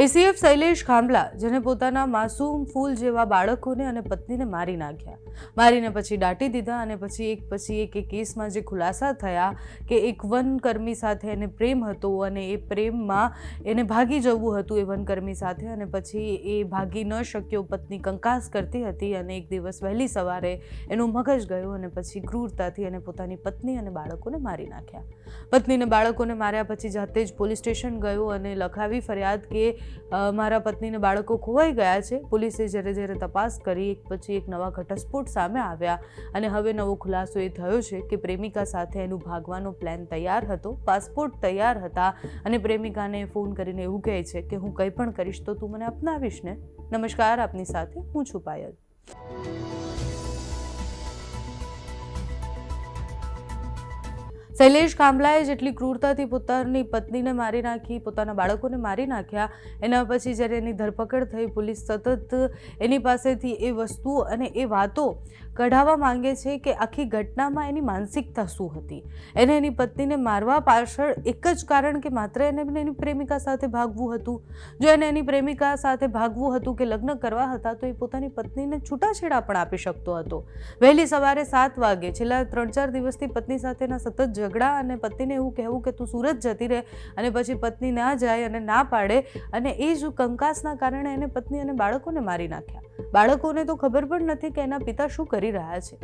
ACF Shailesh Khambhala જેને પોતાના માસૂમ ફૂલ જેવા બાળકોને અને પત્નીને મારી નાખ્યા. મારીને પછી દાટી દીધા અને પછી એક પછી એક એ કેસમાં જે ખુલાસા થયા કે એક વનકર્મી સાથે એને પ્રેમ હતો અને એ પ્રેમમાં એને ભાગી જવું હતું એ વનકર્મી સાથે અને પછી એ ભાગી ન શક્યો, પત્ની કંકાસ કરતી હતી અને એક દિવસ વહેલી સવારે એનું મગજ ગયું અને પછી ક્રૂરતાથી એને પોતાની પત્ની અને બાળકોને મારી નાખ્યા. પત્નીને બાળકોને માર્યા પછી જાતે જ પોલીસ સ્ટેશન ગયો અને લખાવી ફરિયાદ કે મારા પત્નીને બાળકો ખોવાઈ ગયા છે. પોલીસે જ્યારે જ્યારે તપાસ કરી, એક પછી એક નવા ઘટસ્ફોટ સામે આવ્યા અને હવે નવો ખુલાસો એ થયો છે કે પ્રેમિકા સાથે એનું ભાગવાનો પ્લાન તૈયાર હતો, પાસપોર્ટ તૈયાર હતા અને પ્રેમિકાને ફોન કરીને એવું કહે છે કે, હું કંઈ પણ કરીશ તો તું મને અપનાવીશ ને. નમસ્કાર, આપની સાથે હું છું પાયલ. શૈલેષ કાંબલાએ જેટલી ક્રૂરતાથી પોતાની પત્નીને મારી નાખી, પોતાના બાળકોને મારી નાખ્યા, એના પછી જ્યારે એની ધરપકડ થઈ, પોલીસ સતત એની પાસેથી એ વસ્તુઓ અને એ વાતો કઢાવવા માંગે છે કે આખી ઘટનામાં એની માનસિકતા શું હતી. એને એની પત્નીને મારવા પાછળ એક જ કારણ કે માત્ર એને એની પ્રેમિકા સાથે ભાગવું હતું. જો એને એની પ્રેમિકા સાથે ભાગવું હતું કે લગ્ન કરવા હતા, તો એ પોતાની પત્નીને છૂટાછેડા પણ આપી શકતો હતો. વહેલી સવારે સાત વાગે, છેલ્લા ત્રણ ચાર દિવસથી પત્ની સાથેના સતત ઝઘડા અને પતિને એવું કહેવું કે તું સુરત જતી રહે અને પછી પત્ની ના જાય અને ના પાડે અને એ જ કંકાસના કારણે એને પત્ની અને બાળકોને મારી નાખ્યા. બાળકોને તો ખબર પણ નથી કે એના પિતા શું કરી રહ્યા છે.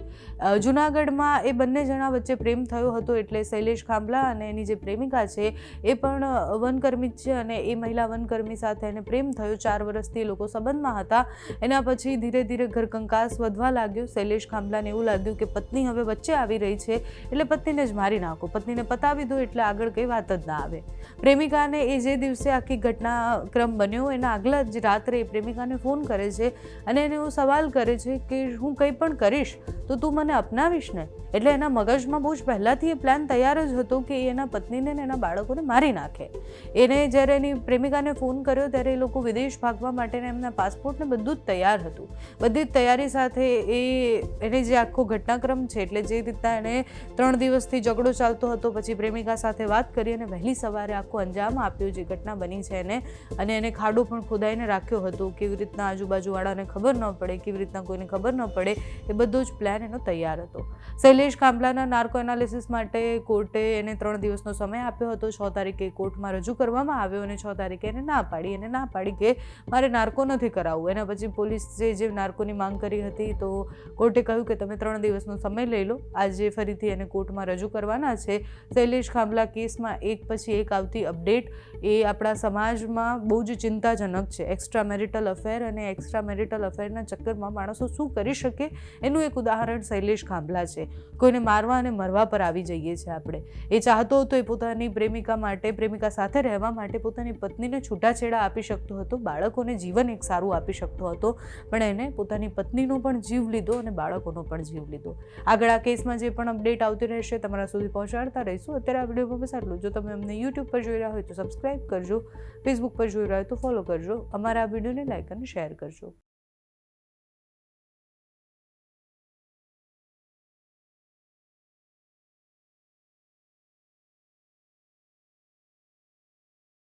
જુનાગઢમાં એ બંને જણા વચ્ચે પ્રેમ થયો હતો એટલે શૈલેષ ખાંભલા અને એની જે પ્રેમિકા છે, એ પણ વનકર્મી છે અને એ મહિલા વનકર્મી સાથે એને પ્રેમ થયો. ચાર વર્ષથી એ લોકો સંબંધમાં હતા. એના પછી ધીરે ધીરે ઘર કંકાસ વધવા લાગ્યો. શૈલેષ ખાંભલાને એવું લાગ્યું કે પત્ની હવે વચ્ચે આવી રહી છે, એટલે પત્નીને જ મારી નાખો. પત્નીને પતાવી દો એટલે આગળ કંઈ વાત જ ના આવે. પ્રેમિકાને એ જે દિવસે આખી ઘટનાક્રમ બન્યો, એના આગલા જ રાત્રે પ્રેમિકાને ફોન કરે છે અને એને એવો સવાલ કરે છે કે હું કંઈ પણ કરીશ, તો તું મને અપનાવીશ ને? એટલે એના મગજમાં બહુ જ પહેલાંથી એ પ્લાન તૈયાર જ હતો કે એ એના પત્નીને ને એના બાળકોને મારી નાખે. એને જ્યારે એની પ્રેમિકાને ફોન કર્યો ત્યારે એ લોકો વિદેશ ભાગવા માટેના એમના પાસપોર્ટને બધું જ તૈયાર હતું. બધી જ તૈયારી સાથે એ, એને જે આખો ઘટનાક્રમ છે, એટલે જે રીતના એણે ત્રણ દિવસથી ઝઘડો ચાલતો હતો, પછી પ્રેમિકા સાથે વાત કરી અને વહેલી સવારે આખો અંજામ આપ્યો જે ઘટના બની છે એને. અને એને ખાડો પણ ખોદાઈને રાખ્યો હતો, કેવી રીતના આજુબાજુવાળાને ખબર ન પડે, કેવી રીતના કોઈને ખબર ન પડે, એ બધો જ પ્લાન એનો તૈયાર હતો. શૈલેષ કાંબલાના નાર્કો એનાલિસિસ માટે કોર્ટે એને ત્રણ દિવસનો સમય આપ્યો હતો. છ તારીખે કોર્ટમાં રજૂ કરવામાં આવ્યો અને છ તારીખે એને ના પાડી. એને ના પાડી કે મારે નાર્કો નથી કરાવવું. એના પછી પોલીસે જે નાર્કોની માંગ કરી હતી તો કોર્ટે કહ્યું કે તમે ત્રણ દિવસનો સમય લઈ લો. આજે ફરીથી એને કોર્ટમાં રજૂ કરવાના છે. શૈલેષ ખાંભલા કેસમાં એક પછી એક આવતી અપડેટ એ આપણા સમાજમાં બહુ જ ચિંતાજનક છે. એક્સ્ટ્રા મેરિટલ અફેર અને એક્સ્ટ્રા મેરિટલ અફેરના ચક્કરમાં માણસો શું કરી શકે એનું એક ઉદાહરણ શૈલેષ ખાંભલા છે. કોઈને મારવા અને મરવા પર આવી જઈએ છીએ આપણે. એ ચાહતો હતો એ પોતાની પ્રેમિકા માટે, પ્રેમિકા સાથે રહેવા માટે પોતાની પત્નીને છૂટાછેડા આપી શકતો હતો, બાળકોને જીવન એક સારું આપી શકતો હતો, પણ એને પોતાની પત્નીનો પણ જીવ લીધો અને બાળકોનો પણ જીવ લીધો. આગળ આ કેસમાં જે પણ અપડેટ આવતી રહેશે તમારા સુધી પહોંચાડતા રહીશું. અત્યારે આ વિડીયોમાં બસ આટલું. જો તમે અમને યુટ્યુબ પર જોઈ રહ્યા હોય તો સબસ્ક્રાઇબ કરજો ફેસબુક પર જોઈ રહ્યા હોય તો ફોલો કરજો. અમારા આ વિડીયોને લાઈક અને શેર કરજો.